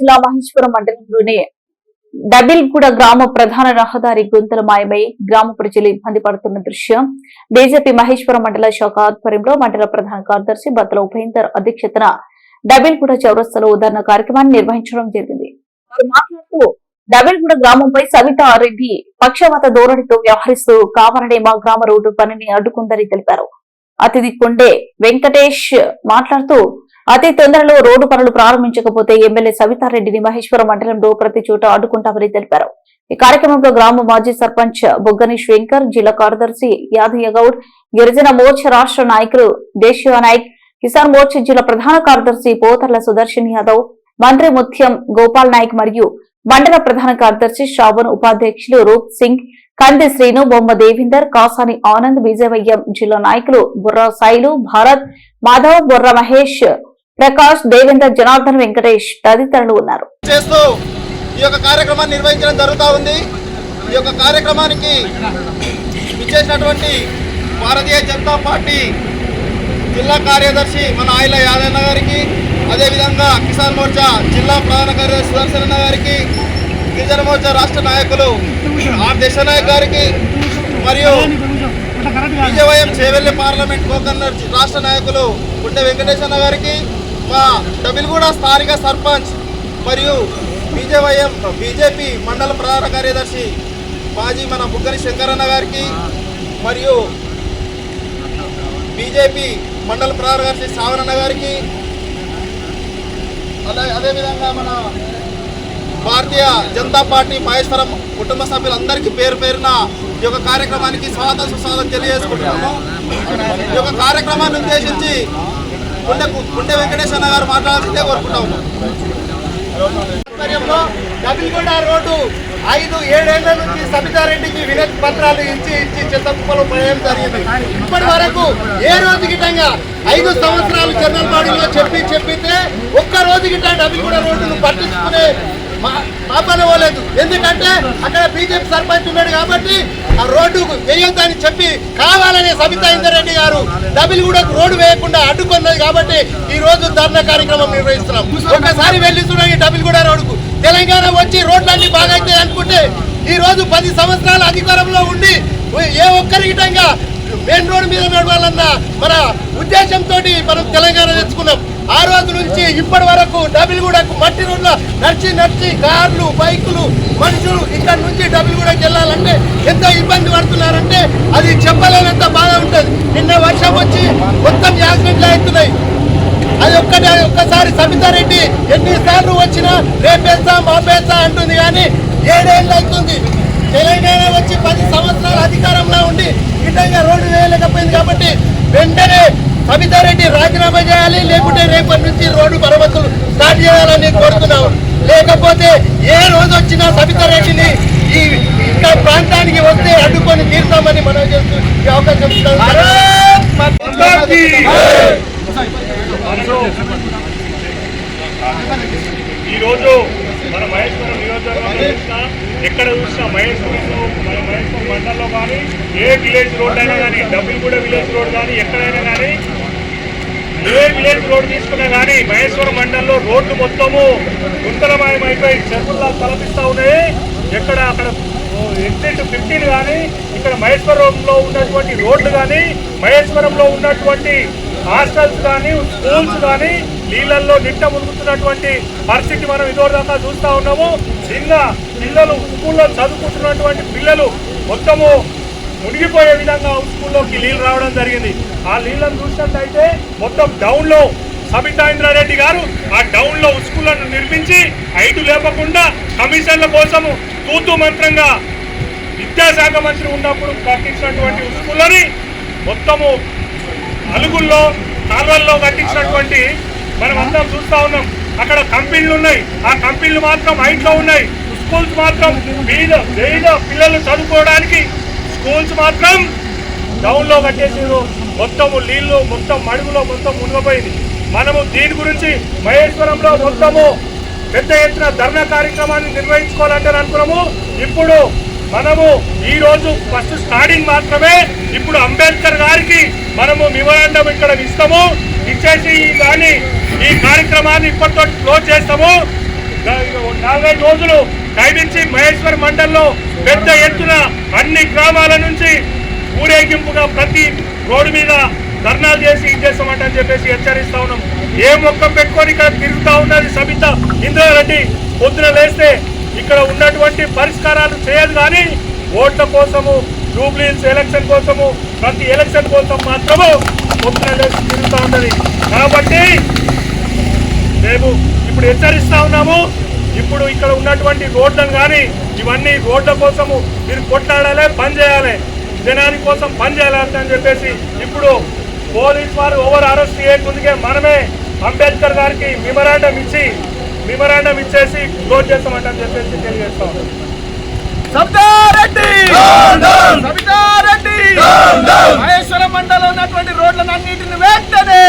జిల్లా మహేశ్వరం మండలంలోని డబిల్గూడ గ్రామ ప్రధాన రహదారి గుంతలు మాయమై గ్రామ ప్రజలు ఇబ్బంది పడుతున్న దృశ్యం. బీజేపీ మహేశ్వరం మండల శాఖ ఆధ్వర్యంలో మండల ప్రధాన కార్యదర్శి బత్తల ఉపేందర్ అధ్యక్షతన డబిల్గూడ చౌరస్తలో ఉదాహరణ కార్యక్రమాన్ని నిర్వహించడం జరిగింది. మాట్లాడుతూ డబిల్గూడ గ్రామంపై సవితా రెడ్డి పక్షపాత ధోరణితో వ్యవహరిస్తూ కావాలనే మా గ్రామ రోడ్డు పనిని అడ్డుకుందని తెలిపారు. అతిథి కొండే వెంకటేష్ మాట్లాడుతూ అతి తొందరలో రోడ్డు పనులు ప్రారంభించకపోతే ఎమ్మెల్యే సవితారెడ్డిని మహేశ్వరం మండలంలో ప్రతి చోట అడ్డుకుంటామని తెలిపారు. ఈ కార్యక్రమంలో గ్రామ మాజీ సర్పంచ్ బొగ్గని శంకర్ జిల్లా కార్యదర్శి యాదయ్య గౌడ్ గిరిజన మోర్చ రాష్ట్ర నాయకులు దేశీయ నాయక్ కిసాన్ మోర్చ జిల్లా ప్రధాన కార్యదర్శి పోతర్ల సుదర్శన్ యాదవ్ మంత్రి ముత్యం గోపాల్ నాయక్ మరియు మండల ప్రధాన కార్యదర్శి శ్రావణ్ ఉపాధ్యక్షులు రూప్ సింగ్ కంది శ్రీను బొమ్మ దేవిందర్ కాసాని ఆనంద్ విజయవయ్యం జిల్లా నాయకులు బుర్రా సాయిలు భారత్ మాధవ్ బుర్ర మహేష్ ప్రకాష్ దేవేందర్ జనార్దన్ వెంకటేష్ తదితరులు ఉన్నారు. చేస్తూ ఈ యొక్క కార్యక్రమాన్ని నిర్వహించడం జరుగుతూ ఉంది. ఈ యొక్క కార్యక్రమానికి ఇచ్చేసినటువంటి భారతీయ జనతా పార్టీ జిల్లా కార్యదర్శి మన ఆయిల యాదన్న గారికి అదేవిధంగా కిసాన్ మోర్చా జిల్లా ప్రధాన కార్యదర్శి సుదర్శన గారికి గిరిజన మోర్చా రాష్ట్ర నాయకులు ఆర్ దేశనాయక్ గారికి మరియు విజయవయం చేవెల్లి పార్లమెంట్ కోకన్నర్ రాష్ట్ర నాయకులు గుండె వెంకటేశ్వర గారికి మా డబిల్గూడ స్థానిక సర్పంచ్ మరియు బీజేవైఎం బీజేపీ మండల ప్రధాన కార్యదర్శి మాజీ మన బుగ్గని శంకరన్న గారికి మరియు బీజేపీ మండల ప్రధాన కార్యదర్శి సావరన్న గారికి. అలాగే అదేవిధంగా మన భారతీయ జనతా పార్టీ మహేశ్వరం కుటుంబ సభ్యులందరికీ పేరు పేరున ఈ యొక్క కార్యక్రమానికి స్వాగతం సుస్వాగతం తెలియజేసుకుంటున్నాము. ఈ యొక్క కార్యక్రమాన్ని ఉద్దేశించి గుండె గుండె వెంకటేశ్వర గారు మాట్లాడాల్సిందే కోరుకుంటా. ఉన్నాం ఆధ్వర్యంలో రోడ్డు ఐదు ఏడేళ్ళ నుంచి సబితారెడ్డికి వినతి పత్రాలు ఇచ్చి ఇచ్చి చిత్తకుప్పలు పోయడం జరిగింది. ఇప్పటి వరకు ఏ రోజు గిట్టంగా ఐదు సంవత్సరాలు జనరల్ బాడీలో చెప్పి చెప్పితే ఒక్క రోజు గిట్ట డబిల్గూడ రోడ్డును పట్టించుకునే పాపన పోలేదు. ఎందుకంటే అక్కడ బీజేపీ సర్పంచ్ ఉన్నాడు కాబట్టి ఆ రోడ్డు వేయొద్దని చెప్పి కావాలని సబితా ఇందరెడ్డి గారు డబిల్ కూడా రోడ్డు వేయకుండా అడ్డుకున్నది కాబట్టి ఈ రోజు ధర్నా కార్యక్రమం నిర్వహిస్తున్నాం. ఒకసారి వెళ్ళి చూడండి డబిల్ కూడా రోడ్డుకు. తెలంగాణ వచ్చి రోడ్లన్నీ బాగా అవుతాయి అనుకుంటే ఈ రోజు పది సంవత్సరాల అధికారంలో ఉండి ఏ ఒక్కరి మెయిన్ రోడ్ మీద నడవాలన్న మన ఉద్దేశంతో మనం తెలంగాణ తెచ్చుకున్నాం. ఆ రోజు నుంచి ఇప్పటి వరకు డబిల్గూడకు మట్టి రోడ్ల నడిచి నడిచి కార్లు బైకులు మనుషులు ఇక్కడ నుంచి డబిల్గూడకి వెళ్ళాలంటే ఎంత ఇబ్బంది పడుతున్నారంటే అది చెప్పలేనంత బాధ ఉంటుంది. నిన్న వర్షం వచ్చి మొత్తం యాక్సిడెంట్లు అవుతున్నాయి. అది ఒక్కటే ఒక్కసారి సబితారెడ్డి ఎన్నిసార్లు వచ్చినా రేపేస్తా మాపేస్తా అంటుంది కానీ ఏడేళ్ళు అవుతుంది. తెలంగాణ వచ్చి పది సంవత్సరాల అధికారంలో ఉండి విధంగా రోడ్డు వేయలేకపోయింది కాబట్టి వెంటనే సబితారెడ్డి రాజీనామా చేయాలి లేకుంటే రేపటి రోడ్డు మరమ్మతులు స్టార్ట్ చేయాలని కోరుతున్నాం. లేకపోతే ఏ రోజు వచ్చినా సబితారెడ్డిని ఈ ఇంకా ప్రాంతానికి వస్తే అడ్డుకొని తీరుతామని మనం చేస్తూ ఈ అవకాశం ఈరోజు మన మహేశ్వరం నియోజకవర్గంలో చూసినా ఎక్కడ చూసినా మహేశ్వరంలో మన మహేశ్వరం మండలంలో కానీ ఏ విలేజ్ రోడ్ అయినా కానీ డబ్బులు కూడా విలేజ్ రోడ్ కానీ ఎక్కడైనా కానీ ఏ విలేజ్ రోడ్ తీసుకున్నా కానీ మహేశ్వరం మండలంలో రోడ్లు మొత్తము గుంతలమయం అయిపోయి చెరువులా తలపిస్తూ ఉన్నాయి. ఎక్కడ అక్కడ ఎగ్జిట్ ఫిఫ్టీన్ కానీ ఇక్కడ మహేశ్వరంలో ఉన్నటువంటి రోడ్లు కానీ మహేశ్వరంలో ఉన్నటువంటి హాస్టల్స్ కానీ స్కూల్స్ కానీ నీళ్ళల్లో నిట్ట మునుగుతున్నటువంటి పరిస్థితి మనం ఇదివరదాకా చూస్తూ ఉన్నాము. చిన్న పిల్లలు స్కూల్లో చదువుకుంటున్నటువంటి పిల్లలు మొత్తము మునిగిపోయే విధంగా స్కూల్లోకి నీళ్ళు రావడం జరిగింది. ఆ నీళ్ళను చూసినట్టయితే మొత్తం డౌన్లో సబితా ఇంద్రారెడ్డి గారు ఆ డౌన్లో స్కూళ్ళను నిర్మించి హైటు లేపకుండా కమిషన్ల కోసము తూతు మంత్రంగా విద్యాశాఖ మంత్రి ఉన్నప్పుడు కట్టించినటువంటి స్కూళ్ళని మొత్తము అలుగుల్లో కాలువల్లో కట్టించినటువంటి మనం అందరం చూస్తా ఉన్నాం. అక్కడ కంపెనీలు ఉన్నాయి. ఆ కంపెనీలు మాత్రం హైట్లో ఉన్నాయి. స్కూల్స్ మాత్రం మీద వేద పిల్లలు చదువుకోవడానికి స్కూల్స్ మాత్రం డౌన్లో కట్టేసారు మొత్తము నీళ్ళు మొత్తం మడుగులో మొత్తం మునిగిపోయింది. మనము దీని గురించి మహేశ్వరంలో మొత్తము పెద్ద ఎత్తున ధర్నా కార్యక్రమాన్ని నిర్వహించుకోవాలంటే అనుకున్నాము. ఇప్పుడు మనము ఈ రోజు ఫస్ట్ స్టార్టింగ్ మాత్రమే ఇప్పుడు అంబేద్కర్ గారికి మనము మెమోరాండం ఇక్కడ ఇస్తాము. ఇచ్చేసి కానీ ఈ కార్యక్రమాన్ని ఇప్పటితో క్లోజ్ చేస్తాము. నాలుగైదు రోజులు ఖైదించి మహేశ్వర్ మండల్లో పెద్ద ఎత్తున అన్ని గ్రామాల నుంచి ఊరేగింపుగా ప్రతి రోడ్డు మీద ధర్నాలు చేసి ఇది చేస్తామంటని చెప్పేసి హెచ్చరిస్తా ఉన్నాం. ఏ మొక్క పెట్టుకొని ఇక్కడ తిరుగుతా ఉన్నది సబిత ఇంద్రారెడ్డి పొద్దున లేస్తే ఇక్కడ ఉన్నటువంటి పరిష్కారాలు చేయదు కానీ ఓట్ల కోసము జూబ్లీస్ ఎలక్షన్ కోసము ప్రతి ఎలక్షన్ కోసం మాత్రము పొద్దున లేచి తిరుగుతూ ఉన్నది. కాబట్టి మేము ఇప్పుడు హెచ్చరిస్తా ఉన్నాము. ఇప్పుడు ఇక్కడ ఉన్నటువంటి రోడ్లను కానీ ఇవన్నీ రోడ్ల కోసము మీరు కొట్లాడాలి పని చేయాలి. జనాని కోసం పని అని చెప్పేసి ఇప్పుడు పోలీస్ వారు ఓవర్ అరెస్ట్ చేయకుందికే మనమే అంబేద్కర్ గారికి మెమరాండం ఇచ్చి మెమరాండం ఇచ్చేసి క్లోజ్ చేస్తామంటని చెప్పేసి తెలియజేస్తాం. మహేశ్వరం మండలం ఉన్నటువంటి రోడ్లను అన్నింటిని వెంటనే